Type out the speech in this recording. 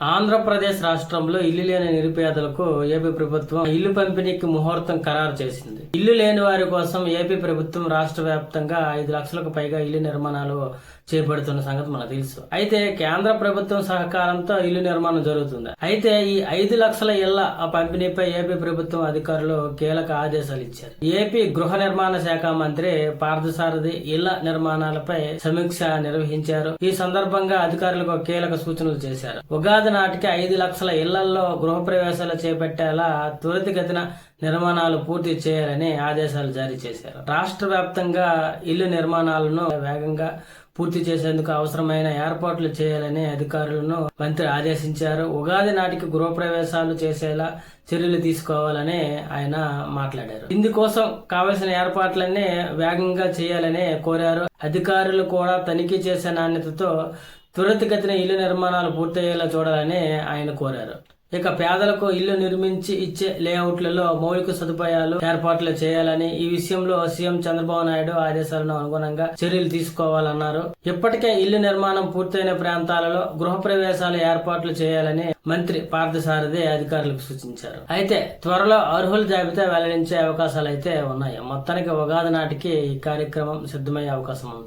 ఆంధ్రప్రదేశ్ రాష్ట్రంలో ఇల్లు లేని నిరుపేదలకు ఏపీ ప్రభుత్వం ఇల్లు పంపిణీకి ముహూర్తం ఖరారు చేసింది. ఇల్లు లేని వారి కోసం ఏపీ ప్రభుత్వం రాష్ట్ర వ్యాప్తంగా ఐదు లక్షలకు పైగా ఇల్లు నిర్మాణాలు చేపడుతున్న సంగతి మనకు తెలుసు. అయితే కేంద్ర ప్రభుత్వం సహకారంతో ఇల్లు నిర్మాణం జరుగుతుంది. అయితే ఈ ఐదు లక్షల ఇళ్ళ పంపిణీపై ఏపీ ప్రభుత్వం అధికారులు కీలక ఆదేశాలు ఇచ్చారు. ఏపీ గృహ నిర్మాణ శాఖ మంత్రి పార్థసారథి ఇళ్ళ నిర్మాణాలపై సమీక్ష నిర్వహించారు. ఈ సందర్భంగా అధికారులకు కీలక సూచనలు చేశారు. ఉగాది నాటికి ఐదు లక్షల ఇళ్ళలో గృహప్రవేశాలు చేపట్టేలా త్వరితగతిన నిర్మాణాలు పూర్తి చేయాలని ఆదేశాలు జారీ చేశారు. రాష్ట్ర వ్యాప్తంగా ఇల్లు నిర్మాణాలను వేగంగా పూర్తి చేసేందుకు అవసరమైన ఏర్పాట్లు చేయాలని అధికారులను మంత్రి ఆదేశించారు. ఉగాది నాటికి గృహప్రవేశాలు చేసేలా చర్యలు తీసుకోవాలని ఆయన మాట్లాడారు. ఇందుకోసం కావలసిన ఏర్పాట్లన్నీ వేగంగా చేయాలని కోరారు. అధికారులు కూడా తనిఖీ చేసే నాణ్యతతో త్వరితగతిన ఇల్లు నిర్మాణాలు పూర్తయ్యేలా చూడాలని ఆయన కోరారు. ఇక పేదలకు ఇల్లు నిర్మించి ఇచ్చే లేఅవుట్లలో మౌలిక సదుపాయాలు ఏర్పాట్లు చేయాలని ఈ విషయంలో సీఎం చంద్రబాబు నాయుడు ఆదేశాలను అనుగుణంగా చర్యలు తీసుకోవాలన్నారు. ఇప్పటికే ఇల్లు నిర్మాణం పూర్తయిన ప్రాంతాలలో గృహ ప్రవేశాలు ఏర్పాట్లు చేయాలని మంత్రి పార్థసారథి అధికారులకు సూచించారు. అయితే త్వరలో అర్హుల జాబితా వెల్లడించే అవకాశాలు అయితే ఉన్నాయి? మొత్తానికి ఉగాది నాటికి ఈ కార్యక్రమం సిద్ధమయ్యే అవకాశం ఉంది.